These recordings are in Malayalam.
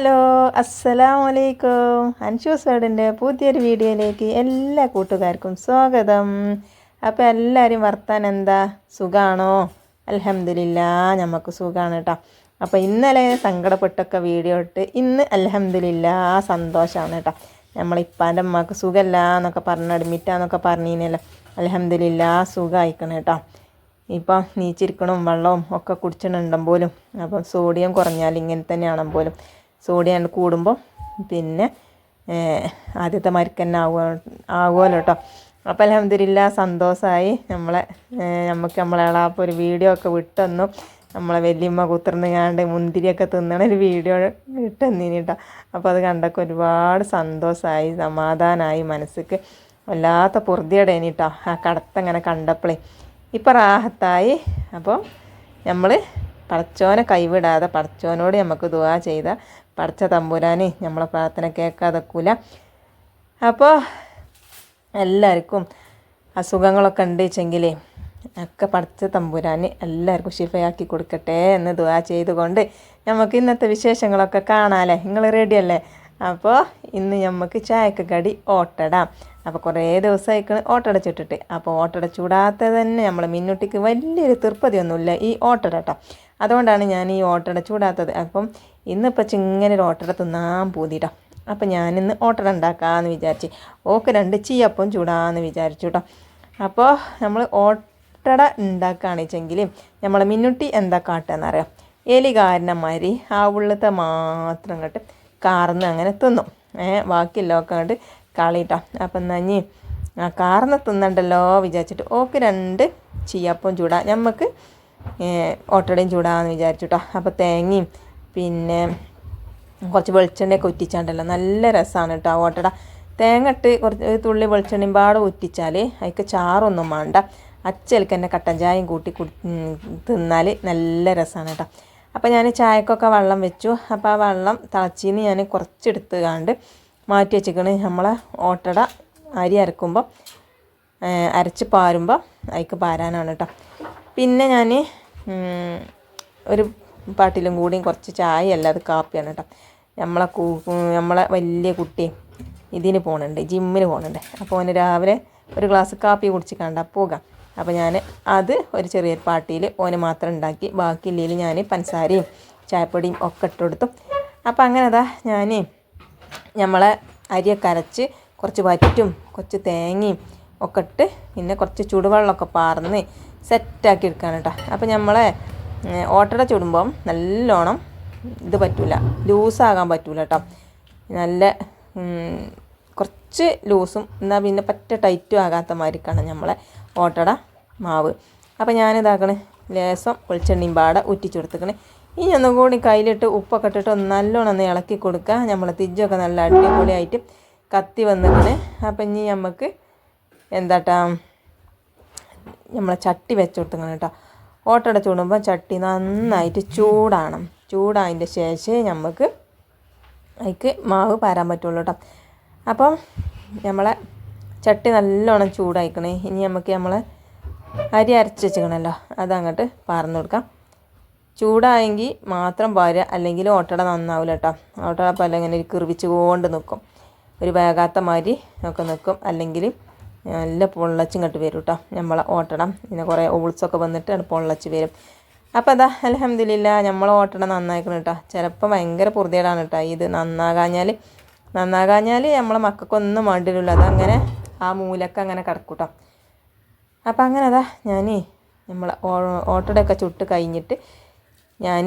ഹലോ അസ്സലാമു അലൈക്കും അൻഷു സേഡിന്റെ പുതിയൊരു വീഡിയോയിലേക്ക് എല്ലാ കൂട്ടുകാർക്കും സ്വാഗതം. അപ്പോൾ എല്ലാവരും വർത്താൻ എന്താ? സുഖാണോ? അലഹമില്ല നമുക്ക് സുഖമാണ് കേട്ടോ അപ്പോൾ ഇന്നലെ സങ്കടപ്പെട്ടൊക്കെ വീഡിയോ ഇട്ട് ഇന്ന് അലഹമില്ല സന്തോഷമാണ് കേട്ടോ നമ്മളിപ്പാന്റെ അമ്മയ്ക്ക് സുഖമല്ല എന്നൊക്കെ പറഞ്ഞ് അഡ്മിറ്റാന്നൊക്കെ പറഞ്ഞിനല്ലോ. അലഹമില്ല സുഖമായിക്കണം കേട്ടോ ഇപ്പം നീച്ചിരിക്കണം വെള്ളവും ഒക്കെ കുടിച്ചിട്ടുണ്ടെങ്കിലും അപ്പം സോഡിയം കുറഞ്ഞാൽ ഇങ്ങനെ തന്നെയാണ് പോലും സോഡിയം കൂടുമ്പോൾ പിന്നെ ആദ്യത്തെ മരിക്കന്നെ ആവുക ആകുമല്ലോ കേട്ടോ അപ്പോൾ അലഹമില്ല സന്തോഷമായി നമ്മളെ നമുക്ക് നമ്മളെ അപ്പോൾ ഒരു വീഡിയോ ഒക്കെ വിട്ടന്നു. നമ്മളെ വലിയമ്മ കുത്തർന്ന് കാണ്ട് മുന്തിരിയൊക്കെ തിന്നണ ഒരു വീഡിയോ ഇട്ടെന്നിനി കേട്ടോ അപ്പോൾ അത് കണ്ടൊക്കെ ഒരുപാട് സന്തോഷമായി സമാധാനമായി മനസ്സിക്ക് വല്ലാത്ത പൊറുതിയുടെ കേട്ടോ ആ കടത്തങ്ങനെ കണ്ടപ്പോഴേ ഇപ്പം റാഹത്തായി. അപ്പോൾ നമ്മൾ പടച്ചോനെ കൈവിടാതെ പടച്ചോനോട് നമുക്ക് ദുവാ ചെയ്ത പടച്ച തമ്പുരാന് നമ്മളെ പ്രാർത്ഥന കേൾക്കാതെക്കൂല. അപ്പോൾ എല്ലാവർക്കും അസുഖങ്ങളൊക്കെ ഉണ്ട് വെച്ചെങ്കിൽ ഒക്കെ പഠിച്ച തമ്പുരാനെ എല്ലാവർക്കും ശിഫയാക്കി കൊടുക്കട്ടെ എന്ന് ദുവാ ചെയ്തുകൊണ്ട് നമുക്ക് ഇന്നത്തെ വിശേഷങ്ങളൊക്കെ കാണാമല്ലേ നിങ്ങൾ റെഡിയല്ലേ അപ്പോൾ ഇന്ന് നമുക്ക് ചായക്ക് കടി ഓട്ടടാം. അപ്പോൾ കുറേ ദിവസമായിക്കണ് ഓട്ടടച്ചിട്ടിട്ട്. അപ്പോൾ ഓട്ടട ചൂടാത്ത തന്നെ നമ്മൾ മിന്നുട്ടിക്ക് വലിയൊരു തീർപ്പതിയൊന്നുമില്ല ഈ ഓട്ടട അതുകൊണ്ടാണ് ഞാൻ ഈ ഓട്ടട ചൂടാത്തത്. അപ്പം ഇന്നിപ്പോൾ ചിങ്ങനെ ഒരു ഓട്ടട തിന്നാൻ പൂതിട്ടോ. അപ്പം ഞാനിന്ന് ഓട്ടട ഉണ്ടാക്കാമെന്ന് വിചാരിച്ച്. ഓക്ക് രണ്ട് ചീയപ്പം ചൂടാന്ന് വിചാരിച്ചു കേട്ടോ അപ്പോൾ നമ്മൾ ഓട്ടട ഉണ്ടാക്കുകയാണെന്ന് വെച്ചെങ്കിൽ നമ്മളെ മിന്നുട്ടി എന്താ കാട്ടുകയെന്നറിയാം എലി കാരണന്മാരി ആ ഉള്ളത്തെ മാത്രം കണ്ട് കാർന്ന് അങ്ങനെ തിന്നും. ഏ ബാക്കിയുള്ളതൊക്കെ കണ്ട് കളിയിട്ടോ അപ്പം നഞ്ഞി ആ കാർന്ന് തിന്നണ്ടല്ലോ വിചാരിച്ചിട്ട് ഓക്ക് രണ്ട് ചീയപ്പം ചൂടാ. നമുക്ക് ഓട്ടടയും ചൂടാന്ന് വിചാരിച്ചു കേട്ടോ അപ്പോൾ തേങ്ങയും പിന്നെ കുറച്ച് വെളിച്ചെണ്ണയൊക്കെ ഉറ്റിച്ചാണ്ടല്ലോ. നല്ല രസമാണ് കേട്ടോ ഓട്ടട തേങ്ങ ഇട്ട് കുറച്ച് തുള്ളി വെളിച്ചെണ്ണയും പാടെ ഉറ്റിച്ചാൽ അതിക്ക് ചാറൊന്നും വേണ്ട അച്ചൽക്ക് തന്നെ കട്ടൻ ചായയും കൂട്ടി കുടി തിന്നാൽ നല്ല രസമാണ് കേട്ടോ അപ്പോൾ ഞാൻ ചായക്കൊക്കെ വെള്ളം വെച്ചു. അപ്പോൾ ആ വെള്ളം തിളച്ചിന്ന് ഞാൻ കുറച്ചെടുത്ത് കണ്ട് മാറ്റി വെച്ചിക്കണ്. നമ്മളെ ഓട്ടട അരി അരക്കുമ്പോൾ അരച്ച് പാരുമ്പോൾ അതിക്ക് പാരാനാണ് കേട്ടോ പിന്നെ ഞാൻ ഒരു പാട്ടിലും കൂടിയും കുറച്ച് ചായ അല്ല അത് കാപ്പിയാണ് കേട്ടോ നമ്മളെ കൂ നമ്മളെ വലിയ കുട്ടി ഇതിന് പോകുന്നുണ്ട് ജിമ്മിന് പോകുന്നുണ്ട് അപ്പോൾ അവന് രാവിലെ ഒരു ഗ്ലാസ് കാപ്പി കുടിച്ച് കണ്ട പോകാം. അപ്പോൾ ഞാൻ അത് ഒരു ചെറിയ പാട്ടിയിൽ ഓന് മാത്രം ഉണ്ടാക്കി ബാക്കിയില്ലെങ്കിൽ ഞാൻ പഞ്ചസാരയും ചായപ്പൊടിയും ഒക്കെ ഇട്ട് കൊടുത്തു അപ്പോൾ അങ്ങനെ അതാ ഞാൻ നമ്മളെ അരിയൊക്കെ അരച്ച് കുറച്ച് വറ്റും കുറച്ച് തേങ്ങയും ഒക്കെ ഇട്ട് പിന്നെ കുറച്ച് ചുടുവെള്ളമൊക്കെ പാർന്ന് സെറ്റാക്കി എടുക്കാൻ കേട്ടോ അപ്പോൾ നമ്മളെ ഓട്ടട ചുടുമ്പം നല്ലോണം ഇത് പറ്റൂല. ലൂസാകാൻ പറ്റൂല കേട്ടോ നല്ല കുറച്ച് ലൂസും എന്നാൽ പിന്നെ പറ്റ ടൈറ്റും ആകാത്ത മാതിരിക്കാണ് നമ്മളെ ഓട്ടട മാവ്. അപ്പോൾ ഞാനിതാക്കണ് ലേസം വെളിച്ചെണ്ണയും പാടെ ഉറ്റിച്ചെടുത്തുക്കണ് ഇനി ഒന്നും കൂടി കയ്യിലിട്ട് ഉപ്പൊക്കെ ഇട്ടിട്ട് നല്ലോണം ഒന്ന് ഇളക്കി കൊടുക്കുക നമ്മൾ തിജ്ജൊക്കെ നല്ല അടിപൊളിയായിട്ട് കത്തി വന്നിട്ട് അപ്പം ഇനി നമുക്ക് എന്താട്ടാ നമ്മളെ ചട്ടി വെച്ച് കൊടുക്കണം കേട്ടോ ഓട്ടട ചൂടുമ്പോൾ ചട്ടി നന്നായിട്ട് ചൂടാണം. ചൂടായതിന്റെ ശേഷം നമുക്ക് അതിക്ക് മാവ് പാരാൻ പറ്റുള്ളൂ കേട്ടോ അപ്പം നമ്മളെ ചട്ടി നല്ലോണം ചൂടായിക്കണേ. ഇനി നമുക്ക് നമ്മളെ അരി അരച്ച് വെച്ചിക്കണമല്ലോ അതങ്ങോട്ട് പാർന്നു കൊടുക്കാം. ചൂടായെങ്കിൽ മാത്രം പാരുക അല്ലെങ്കിൽ ഓട്ടട നന്നാവില്ല കേട്ടോ ഓട്ടട പല ഇങ്ങനെ ഒരു കിറിവിച്ച് കൊണ്ട് നിൽക്കും ഒരു വേകാത്ത മാതിരി ഒക്കെ നിൽക്കും അല്ലെങ്കിൽ നല്ല പൊള്ളച്ചും ഇങ്ങോട്ട് വരും കേട്ടോ നമ്മളെ ഓട്ടണം. പിന്നെ കുറേ ഓൾസൊക്കെ വന്നിട്ട് പൊള്ളച്ച് വരും. അപ്പോൾ അതാ അലഹമില്ല നമ്മൾ ഓട്ടണം നന്നായിക്കണം കേട്ടോ ചിലപ്പോൾ ഭയങ്കര പൊറുതിയേടാണ് കേട്ടോ ഇത് നന്നാകാഞ്ഞാൽ നന്നാകാഞ്ഞാൽ നമ്മളെ മക്കൾക്കൊന്നും വേണ്ടിയില്ല അതങ്ങനെ ആ മൂലക്ക് അങ്ങനെ കിടക്കും കേട്ടോ അപ്പം അങ്ങനെ അതാ ഞാൻ നമ്മളെ ഓ- ഓട്ടടയൊക്കെ ചുട്ട് കഴിഞ്ഞിട്ട് ഞാൻ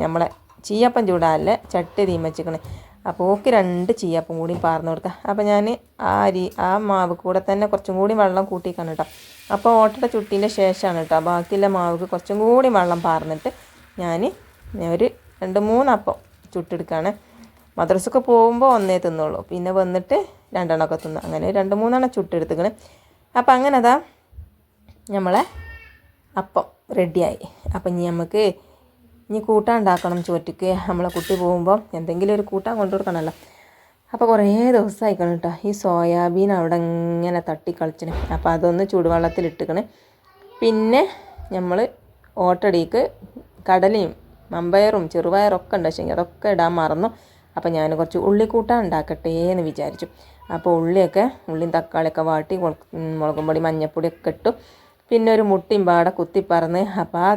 നമ്മളെ ചീയപ്പം ചൂടാല്ലേ ചട്ടി തീം വെച്ചിക്കണേ അപ്പോൾ ഓക്ക് രണ്ട് ചീയപ്പം കൂടി പാർന്ന് കൊടുക്കുക അപ്പോൾ ഞാൻ ആ അരി ആ മാവ് കൂടെ തന്നെ കുറച്ചും കൂടി വെള്ളം കൂട്ടിക്കാണ് കേട്ടോ അപ്പോൾ ഓട്ടയുടെ ചുട്ടീന്റെ ശേഷമാണ് കേട്ടോ ബാക്കിയുള്ള മാവ്ക്ക് കുറച്ചും കൂടി വെള്ളം പാർന്നിട്ട് ഞാൻ ഒരു രണ്ട് മൂന്നപ്പം ചുട്ടെടുക്കുകയാണ് മദ്രസക്ക് പോകുമ്പോൾ ഒന്നേ തിന്നുള്ളൂ. പിന്നെ വന്നിട്ട് രണ്ടെണ്ണമൊക്കെ തിന്നു. അങ്ങനെ രണ്ട് മൂന്നെണ്ണം ചുട്ടെടുത്തുക്കണ്. അപ്പം അങ്ങനെ അതാ നമ്മളെ അപ്പം റെഡിയായി അപ്പം ഇനി നമുക്ക് ഇനി കൂട്ടാൻ ഉണ്ടാക്കണം ചോറ്റയ്ക്ക് നമ്മളെ കുട്ടി പോകുമ്പോൾ എന്തെങ്കിലും ഒരു കൂട്ടാൻ കൊണ്ടു കൊടുക്കണമല്ലോ അപ്പോൾ കുറേ ദിവസമായിക്കണം കേട്ടോ ഈ സോയാബീൻ അവിടെ ഇങ്ങനെ തട്ടി കളിച്ചിന്. അപ്പോൾ അതൊന്ന് ചൂടുവെള്ളത്തിൽ ഇട്ടിക്കണേ. പിന്നെ നമ്മൾ ഓട്ടടിക്ക് കടലയും മമ്പയറും ചെറുപയറൊക്കെ ഉണ്ട്. പക്ഷേ അതൊക്കെ ഇടാൻ മറന്നു. അപ്പോൾ ഞാൻ കുറച്ച് ഉള്ളിക്കൂട്ടാൻ ഉണ്ടാക്കട്ടെ എന്ന് വിചാരിച്ചു. അപ്പോൾ ഉള്ളിയൊക്കെ ഉള്ളിയും തക്കാളിയൊക്കെ വാട്ടി മുളകും പൊടി മഞ്ഞൾപ്പൊടിയൊക്കെ ഇട്ടു. പിന്നെ ഒരു മുട്ടിയും പാടെ കുത്തിപ്പറന്ന് അപ്പോൾ ആ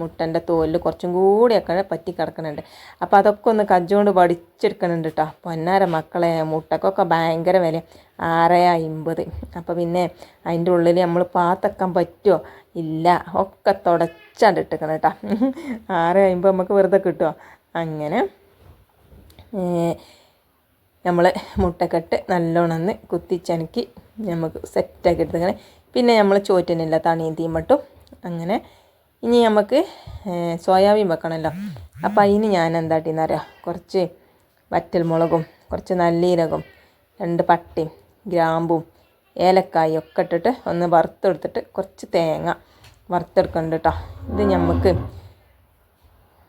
മുട്ടന്റെ തോലിൽ കുറച്ചും കൂടിയൊക്കെ പറ്റി കിടക്കുന്നുണ്ട്. അപ്പോൾ അതൊക്കെ ഒന്ന് കജ്ജുകൊണ്ട് വടിച്ചെടുക്കുന്നുണ്ട് കേട്ടോ പൊന്നാര മക്കളെ മുട്ടക്കൊക്കെ ഭയങ്കര വില ആറ് അമ്പത് അപ്പോൾ പിന്നെ അതിന്റെ ഉള്ളിൽ നമ്മൾ പാത്തക്കാൻ പറ്റുമോ ഇല്ല. ഒക്കെ തുടച്ചാണ്ട് ഇട്ടിക്കണം കേട്ടോ ആറ് അമ്പത് നമുക്ക് വെറുതെ കിട്ടുമോ അങ്ങനെ നമ്മൾ മുട്ടക്കെട്ട് നല്ലോണം കുത്തിച്ചനക്കി നമുക്ക് സെറ്റാക്കി എടുത്തിങ്ങനെ പിന്നെ നമ്മൾ ചോറ്റിനില്ല തണിയും തീമട്ടും അങ്ങനെ ഇനി നമുക്ക് സോയാബീൻ വെക്കണമല്ലോ അപ്പോൾ അതിന് ഞാൻ എന്താട്ടിന്ന് അറിയാം? കുറച്ച് വറ്റൽമുളകും കുറച്ച് നല്ലീരകും രണ്ട് പട്ടിയും ഗ്രാമ്പും ഏലക്കായും ഒക്കെ ഇട്ടിട്ട് ഒന്ന് വറുത്തെടുത്തിട്ട് കുറച്ച് തേങ്ങ വറുത്തെടുക്കുന്നുണ്ട് കേട്ടോ ഇത് നമുക്ക്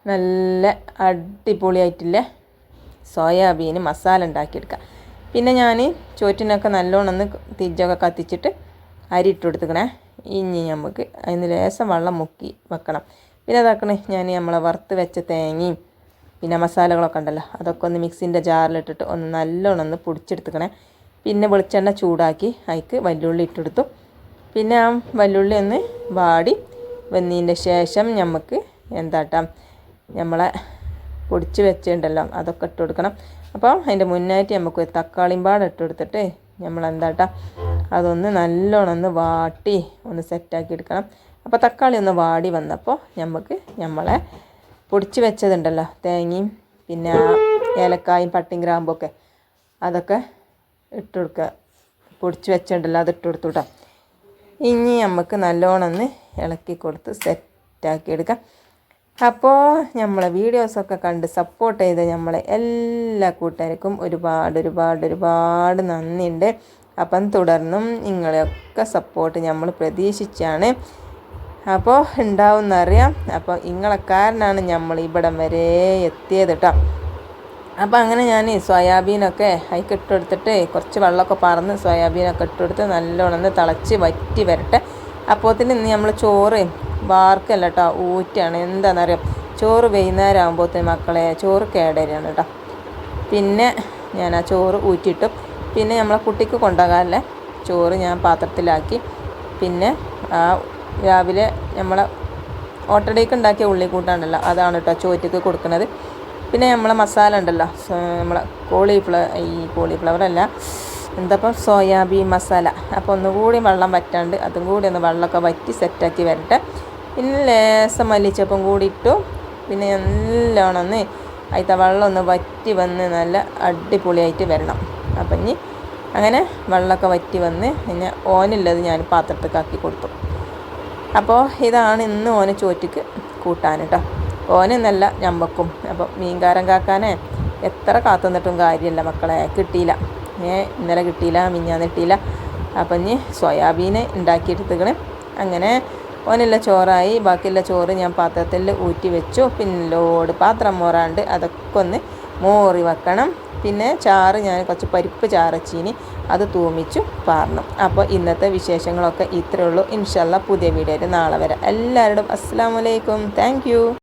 നല്ല അടിപൊളിയായിട്ടില്ലേ? സോയാബീൻ മസാല ഉണ്ടാക്കിയെടുക്കാം. പിന്നെ ഞാൻ ചോറ്റിനൊക്കെ നല്ലോണം ഒന്ന് തിരിച്ചൊക്കെ കത്തിച്ചിട്ട് അരി ഇട്ട് കൊടുത്തുക്കണേ. ഇനി നമുക്ക് അതിന് ലേശം വെള്ളം മുക്കി വെക്കണം. പിന്നെ അതാക്കണേ ഞാൻ നമ്മളെ വറുത്ത് വെച്ച തേങ്ങയും പിന്നെ മസാലകളൊക്കെ ഉണ്ടല്ലോ അതൊക്കെ ഒന്ന് മിക്സിന്റെ ജാറിലിട്ടിട്ട് ഒന്ന് നല്ലോണം ഒന്ന് പൊടിച്ചെടുത്തുക്കണേ. പിന്നെ വെളിച്ചെണ്ണ ചൂടാക്കി അതിക്ക് വല്ലുള്ളി ഇട്ടെടുത്തു. പിന്നെ ആ വല്ലുള്ളി ഒന്ന് വാടി വന്നതിന്റെ ശേഷം നമുക്ക് എന്താട്ടാ നമ്മളെ പൊടിച്ച് വെച്ചിട്ടുണ്ടല്ലോ അതൊക്കെ ഇട്ട് കൊടുക്കണം. അപ്പോൾ അതിന്റെ മുന്നായിട്ട് നമുക്ക് തക്കാളിയും പാടെ ഇട്ട് നമ്മൾ എന്താട്ടാ അതൊന്ന് നല്ലോണം ഒന്ന് വാട്ടി ഒന്ന് സെറ്റാക്കി എടുക്കണം. അപ്പോൾ തക്കാളി ഒന്ന് വാടി വന്നപ്പോൾ നമുക്ക് നമ്മളെ പൊടിച്ച് വെച്ചതുണ്ടല്ലോ തേങ്ങയും പിന്നെ ഏലക്കായും പട്ടിയും ഗ്രാമ്പൊക്കെ അതൊക്കെ ഇട്ട് കൊടുക്കുക പൊടിച്ച് വെച്ചിട്ടുണ്ടല്ലോ അത് ഇട്ട് കൊടുത്തു കേട്ടോ ഇനി നമുക്ക് നല്ലോണം ഒന്ന് ഇളക്കി കൊടുത്ത് സെറ്റാക്കി എടുക്കാം. അപ്പോൾ നമ്മളെ വീഡിയോസൊക്കെ കണ്ട് സപ്പോർട്ട് ചെയ്ത നമ്മളെ എല്ലാ കൂട്ടുകാർക്കും ഒരുപാട് ഒരുപാട് ഒരുപാട് നന്ദിയുണ്ട്. അപ്പം തുടർന്നും നിങ്ങളെയൊക്കെ സപ്പോർട്ട് നമ്മൾ പ്രതീക്ഷിച്ചാണ്. അപ്പോൾ ഉണ്ടാവുമെന്നറിയാം അപ്പോൾ നിങ്ങളെ കാരനാണ് നമ്മൾ ഇവിടം വരെ എത്തിയത് കേട്ടോ അപ്പോൾ അങ്ങനെ ഞാൻ സോയാബീനൊക്കെ അതിക്ക് ഇട്ടുകൊടുത്തിട്ട് കുറച്ച് വെള്ളമൊക്കെ പറന്ന് സോയാബീനൊക്കെ ഇട്ടുകൊടുത്ത് നല്ലോണം തിളച്ച് വറ്റി വരട്ടെ. അപ്പോഴത്തേന് ഇന്ന് നമ്മൾ ചോറ് വാർക്കല്ല കേട്ടോ ഊറ്റാണ്. എന്താണെന്നറിയാം ചോറ് വൈകുന്നേരം ആകുമ്പോഴത്തെ മക്കളെ ചോറ് കേടരിയാണ് കേട്ടോ പിന്നെ ഞാൻ ആ ചോറ് ഊറ്റിയിട്ടും. പിന്നെ നമ്മളെ കുട്ടിക്ക് കൊണ്ടുപോകാനല്ലേ ചോറ് ഞാൻ പാത്രത്തിലാക്കി. പിന്നെ ആ രാവിലെ നമ്മളെ ഓട്ടടയ്ക്ക് ഉണ്ടാക്കിയ ഉള്ളിക്കൂട്ടാണല്ലോ. അതാണ് കേട്ടോ ചോറ്റക്ക് കൊടുക്കുന്നത് പിന്നെ നമ്മളെ മസാല ഉണ്ടല്ലോ. നമ്മളെ കോളിഫ്ലവർ ഈ കോളിഫ്ലവർ അല്ല എന്തപ്പം സോയാബീൻ മസാല. അപ്പോൾ ഒന്നുകൂടി വെള്ളം വറ്റാണ്ട് അതും കൂടി ഒന്ന് വെള്ളമൊക്കെ വറ്റി സെറ്റാക്കി വരട്ടെ. പിന്നെ ലേസം മല്ലിച്ചപ്പം കൂടി ഇട്ടു. പിന്നെ നല്ലോണം ഒന്ന് വെള്ളം ഒന്ന് വറ്റി വന്ന് നല്ല അടിപൊളിയായിട്ട് വരണം. അപ്പം ഇനി അങ്ങനെ വെള്ളമൊക്കെ വറ്റി വന്ന് പിന്നെ ഓനുള്ളത് ഞാൻ പാത്രത്തിലാക്കി കൊടുത്തു. അപ്പോൾ ഇതാണ് ഇന്ന് ഓന് ചോറ്റിക്ക് കൂട്ടാൻ കേട്ടോ. ഓന് നല്ല ഞമ്പക്കും അപ്പോൾ മീൻകാരം കാക്കാനെ എത്ര കാത്തുനിന്നിട്ടും കാര്യമില്ല മക്കളെ. കിട്ടിയില്ല. ഇന്നലെ കിട്ടിയില്ല മിഞ്ഞാന്ന് കിട്ടിയില്ല. അപ്പം ഇനി സോയാബീന് ഉണ്ടാക്കിയെടുത്തുക്കണേ. അങ്ങനെ ഓനുള്ള ചോറായി ബാക്കിയുള്ള ചോറ് ഞാൻ പാത്രത്തിൽ ഊറ്റി വെച്ചു. പിന്നെ ലോഡ് പാത്രം മോറാണ്ട് അതൊക്കെ ഒന്ന് മോറി വെക്കണം. പിന്നെ ചാറ് ഞാൻ കുറച്ച് പരിപ്പ് ചാറച്ചീനി അത് തൂമിച്ചു പാർന്നു. അപ്പോൾ ഇന്നത്തെ വിശേഷങ്ങളൊക്കെ ഇത്രയേ ഉള്ളൂ. ഇൻഷല്ല പുതിയ വീഡിയോയിൽ നാളെ വരാം. എല്ലാവരോടും അസ്സാം വലൈക്കും താങ്ക്